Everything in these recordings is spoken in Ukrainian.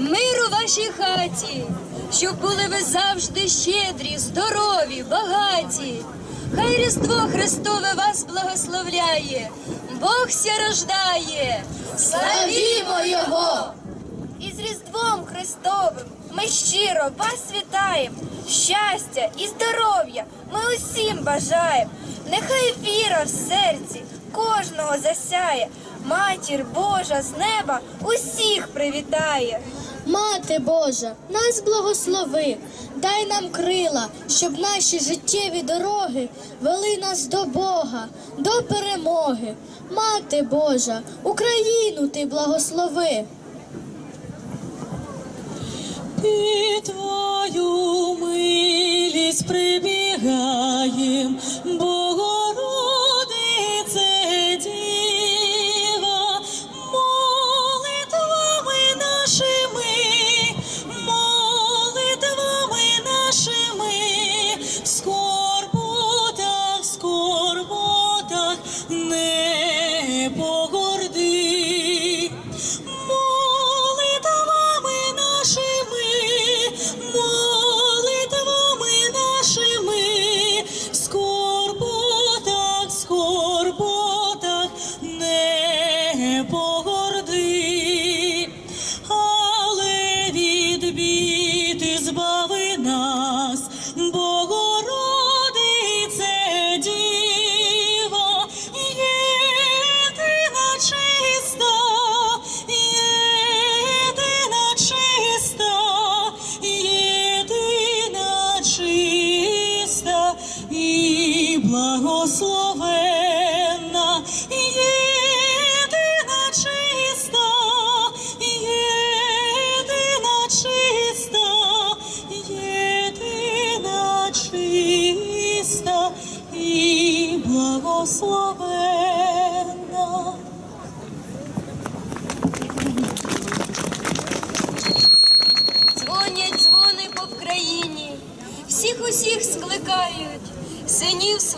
миру вашій хаті, щоб були ви завжди щедрі, здорові, багаті. Хай Різдво Христове вас благословляє, Бог ся рождає. Славімо Його! І з Різдвом Христовим ми щиро вас вітаємо. Щастя і здоров'я ми усім бажаємо. Нехай віра в серці кожного засяє. Матір Божа з неба усіх привітає. Мати Божа, нас благослови, дай нам крила, щоб наші життєві дороги вели нас до Бога, до перемоги. Мати Божа, Україну ти благослови. Під твою милість прибігаєм, Богородице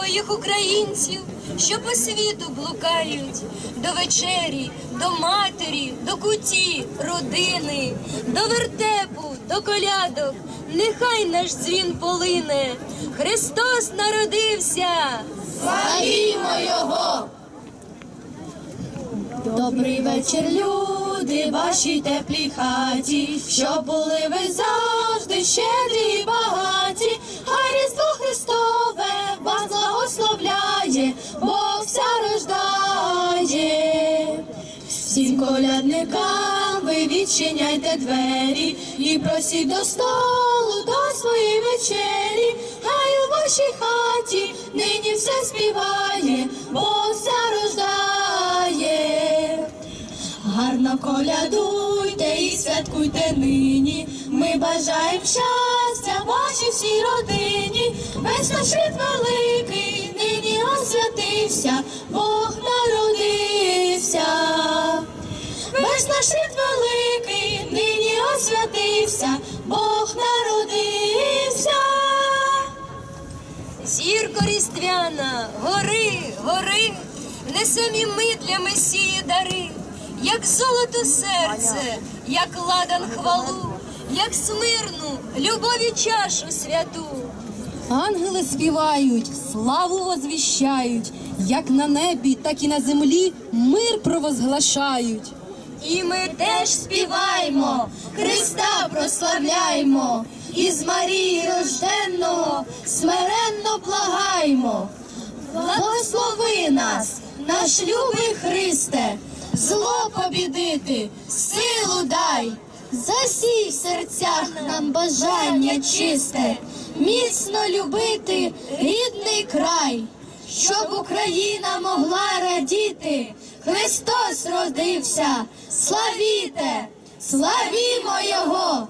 своїх українців, що по світу блукають, до вечері, до матері, до куті, родини, до вертепу, до колядок, нехай наш дзвін полине. Христос народився. Славімо Його! Добрий вечір, люди, вашій теплій хаті, щоб були ви завжди щедрі і багаті, хай Христове вас Бог вся рождає. Всім колядникам ви відчиняйте двері і просіть до столу до своєї вечері. Хай у вашій хаті нині все співає, Бог вся рождає. Гарно колядуйте і святкуйте нині. Ми бажаємо щастя вашій всій родині. Весь наш світ великий, нині освятився, Бог народився. Весь наш світ великий, нині освятився, Бог народився. Зірко різдвяна, гори, гори, несем і ми для Месії дари, як золото серце, як ладан хвалу, як смирну, любові чашу святу. Ангели співають, славу возвіщають, як на небі, так і на землі мир провозглашають. І ми теж співаємо, Христа прославляємо, із Марії рожденного смиренно благаємо. Благослови нас, наш любий Христе, зло побідити, силу дай, засій в серцях нам бажання чисте, міцно любити рідний край, щоб Україна могла радіти. Христос родився, славіте, славімо Його!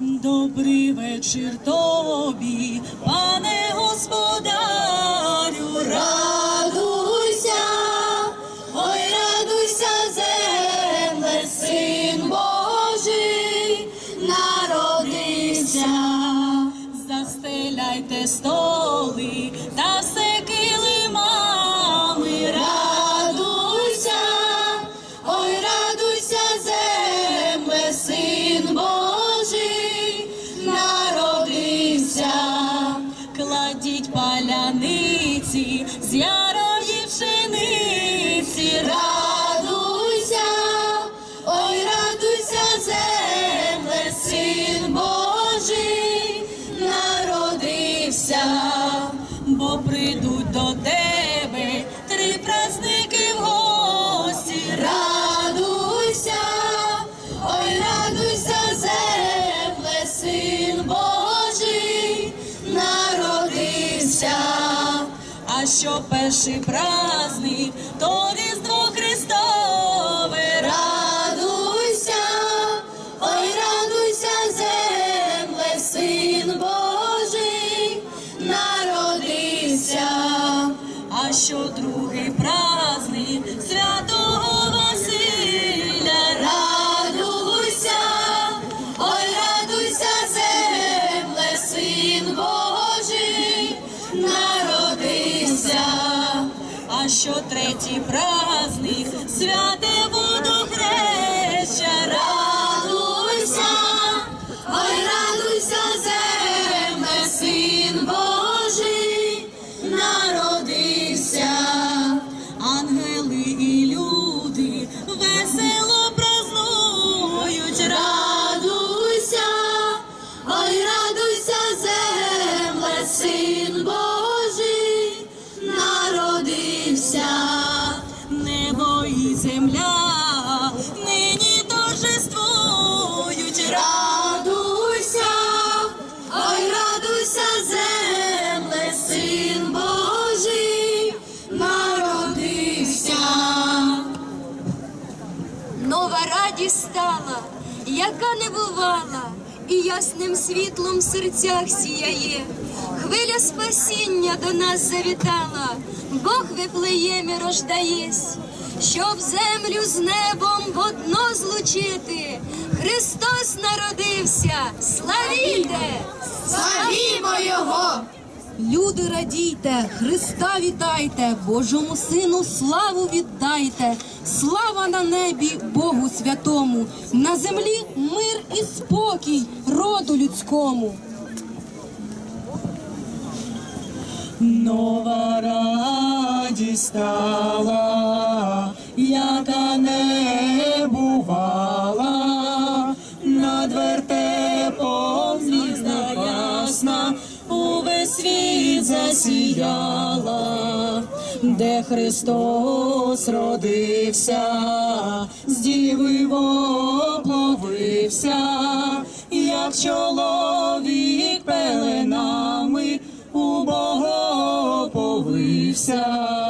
Добрий вечір тобі, пане господарю, Радуйся, ой, радуйся, земле, син Божий народився. застеляйте столи що перший І земля нині торжествують. Радуйся, ой, радуйся, земле, син Божий народився. Нова радість стала, яка не бувала, і ясним світлом в серцях сіяє. Хвиля спасіння до нас завітала, Бог в Вифлеємі рождаєсь, щоб землю з небом водно злучити. Христос народився, славіте! Славімо його! Люди радійте, Христа вітайте, Божому Сину славу віддайте, слава на небі Богу святому, на землі мир і спокій роду людському. Нова радість стала, яка не бувала, над вертепом звізда ясна, увесь світ засіяла, де Христос родився, з діви вопловився, як чоловік пеленами у Бога повився,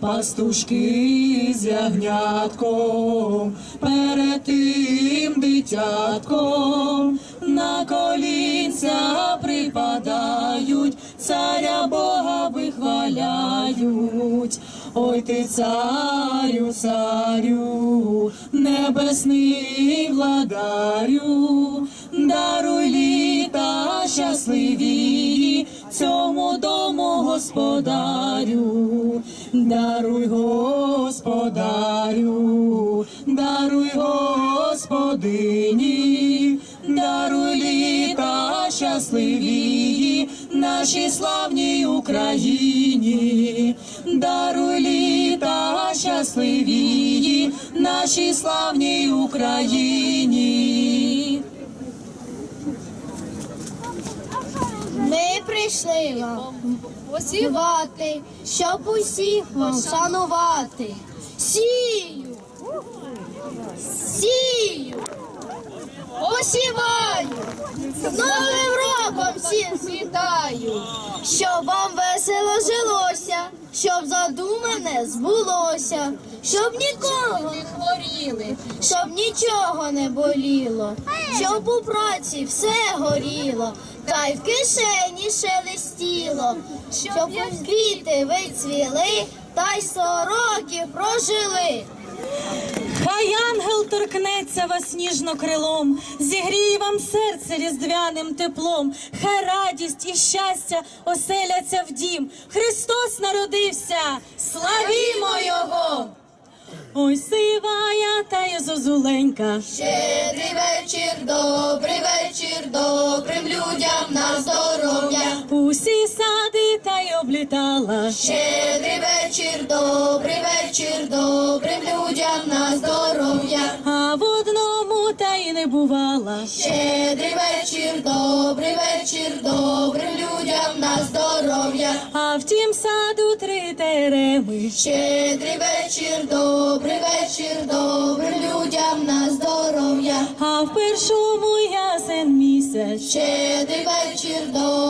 пастушки з ягнятком, перед тим дитятком, на колінця припадають, царя Бога вихваляють. Ой ти царю, царю, небесний владарю, даруй літа щасливі цьому дому господарю, даруй господарю, даруй господині, даруй літа щасливі нашій славній Україні, даруй літа щасливі нашій славній Україні. Ми посівати, щоб усіх вам шанувати. Сію, сію, посіваю, з Новим роком всіх вітаю, щоб вам весело жилося, щоб задумане збулося, щоб нікого не хворіли, щоб нічого не боліло, щоб у праці все горіло, та й в кишені шелестіло, щоб квіти вицвіли, та й сороки прожили. Хай ангел торкнеться вас ніжно крилом, зігріє вам серце різдвяним теплом, хай радість і щастя оселяться в дім. Христос народився, славімо Його! Ой, сивая та й зозуленька, Щедрий вечір, добрий вечір, добрим та. Щедрий вечір, добрий вечір, добрим людям на здоров'я. А в одному та й не не бувала. Щедрий вечір, добрий вечір, добрим людям на здоров'я. А в тім саду три тереми. Щедрий вечір, добрий вечір, добрим людям на здоров'я. А в першому ясен місяць. Щедрий вечір, добрий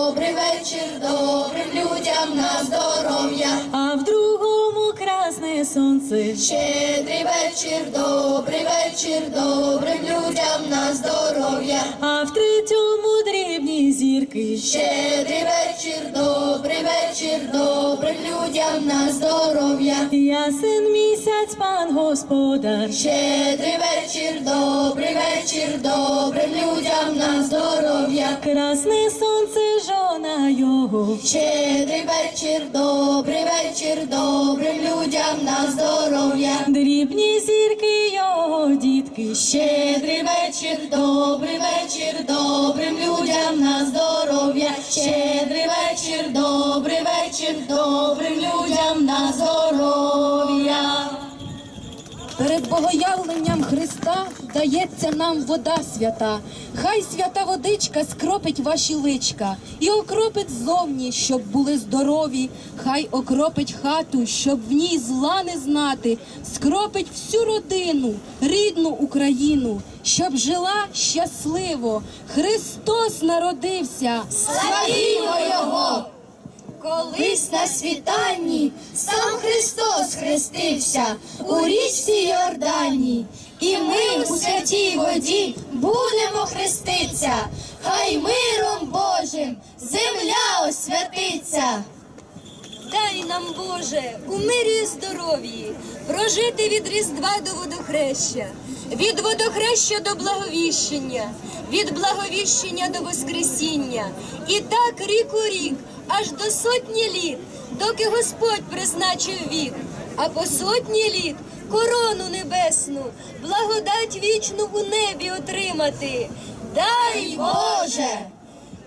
вечір, добрим людям на здоров'я. А в другому красне сонце. Щедрий вечір, добрий вечір, добрим людям на здоров'я. А в третьому дрібні зірки. Щедрий вечір, добрий вечір, добрим людям на здоров'я. Ясен місяць, пан господар. Щедрий вечір, добрий вечір, добрим людям на здоров'я. Красне сонце, жона його. Щедрий вечір, добрий вечір, добрим людям на здоров'я. Дрібні зірки його дітки. Щедрий вечір, добрий вечір, добрим людям на здоров'я. Щедрий вечір, добрий вечір, добрим людям на здоров'я. Перед богоявленням Христа дається нам вода свята. Хай свята водичка скропить ваші личка і окропить зовні, щоб були здорові. Хай окропить хату, щоб в ній зла не знати. Скропить всю родину, рідну Україну, щоб жила щасливо. Христос народився. Славімо Його! Колись на світанні сам Христос хрестився у річці Йордані, і ми у святій воді будемо хреститься, хай миром Божим земля освятиться. Дай нам, Боже, у мирі і здоров'ї прожити від Різдва до водохреща, від водохреща до благовіщення, від благовіщення до Воскресіння. І так рік у рік, аж до сотні літ, доки Господь призначив вік, а по сотні літ корону небесну, благодать вічну у небі отримати. Дай Боже,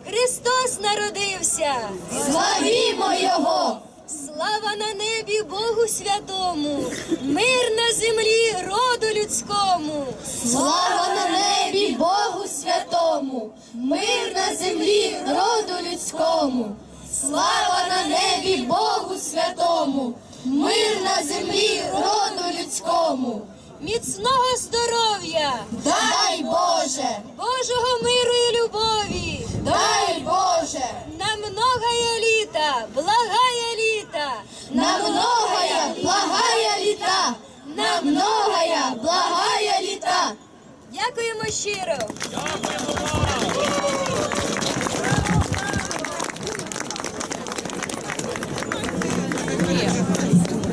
Христос народився! славімо Його! Слава на небі Богу святому, мир на землі роду людському. Слава на небі Богу святому, мир на землі роду людському. Слава на небі Богу святому, мир на землі роду людському. Міцного здоров'я, Дай Боже, Божого миру і любові, дай Боже, на многое літа, благая літа, на многое благая літа, на многое благая літа. Дякуємо щиро.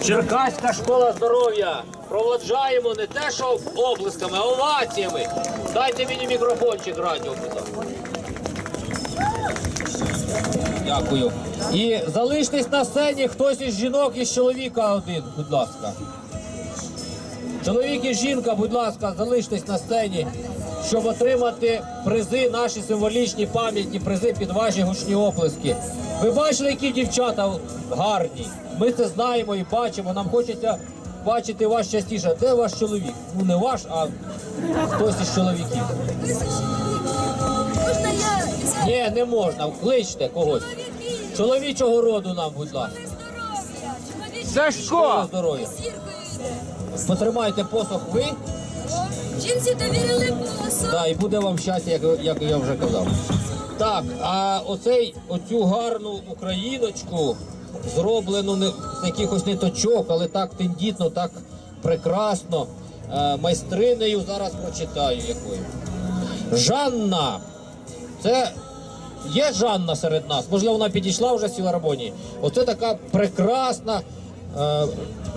Черкаська школа здоров'я. Проводжаємо не те, що облисками, а оваціями. Дайте мені мікрофончик радіо. Дякую. І залиштесь на сцені хтось із жінок із чоловіка один, будь ласка. Чоловік і жінка, будь ласка, залиштесь на сцені, щоб отримати призи, наші символічні пам'ятні призи під ваші гучні оплески. Ви бачили, які дівчата гарні. Ми це знаємо і бачимо. Нам хочеться бачити вас частіше. Де ваш чоловік? Ну не ваш, а хтось із чоловіків. Ні, не можна. Кличте когось. Чоловічого роду нам, будь ласка. Школа здоров'я. Потримайте посох ви. Жінці довірили посуд. Да, і буде вам щастя, як, як я вже казав. Так, а оцей, оцю гарну україночку, зроблену не з якихось ниточок, але так тендітно, так прекрасно. е, майстринею зараз прочитаю якою. Жанна. Це є Жанна серед нас. Можливо, вона підійшла вже з філармонії. Оце така прекрасна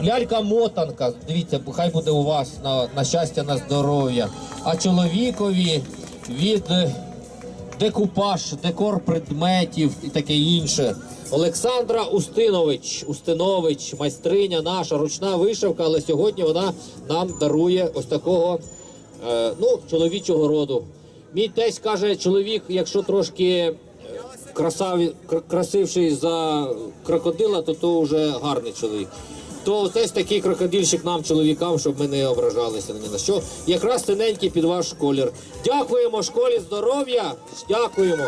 лялька-мотанка. Дивіться, хай буде у вас на, на щастя, на здоров'я. А чоловікові від е, декупаж, декор предметів і таке інше. Олександра Устинович, Устинович, майстриня наша, ручна вишивка, але сьогодні вона нам дарує ось такого е, ну, чоловічого роду. Мій тесть каже, чоловік, якщо трошки е, красаві, кр- красивший за крокодила, то то вже гарний чоловік. То ось такий крокодильщик нам, чоловікам, щоб ми не ображалися ні на що. Якраз тоненький під ваш колір. Дякуємо школі здоров'я. Дякуємо.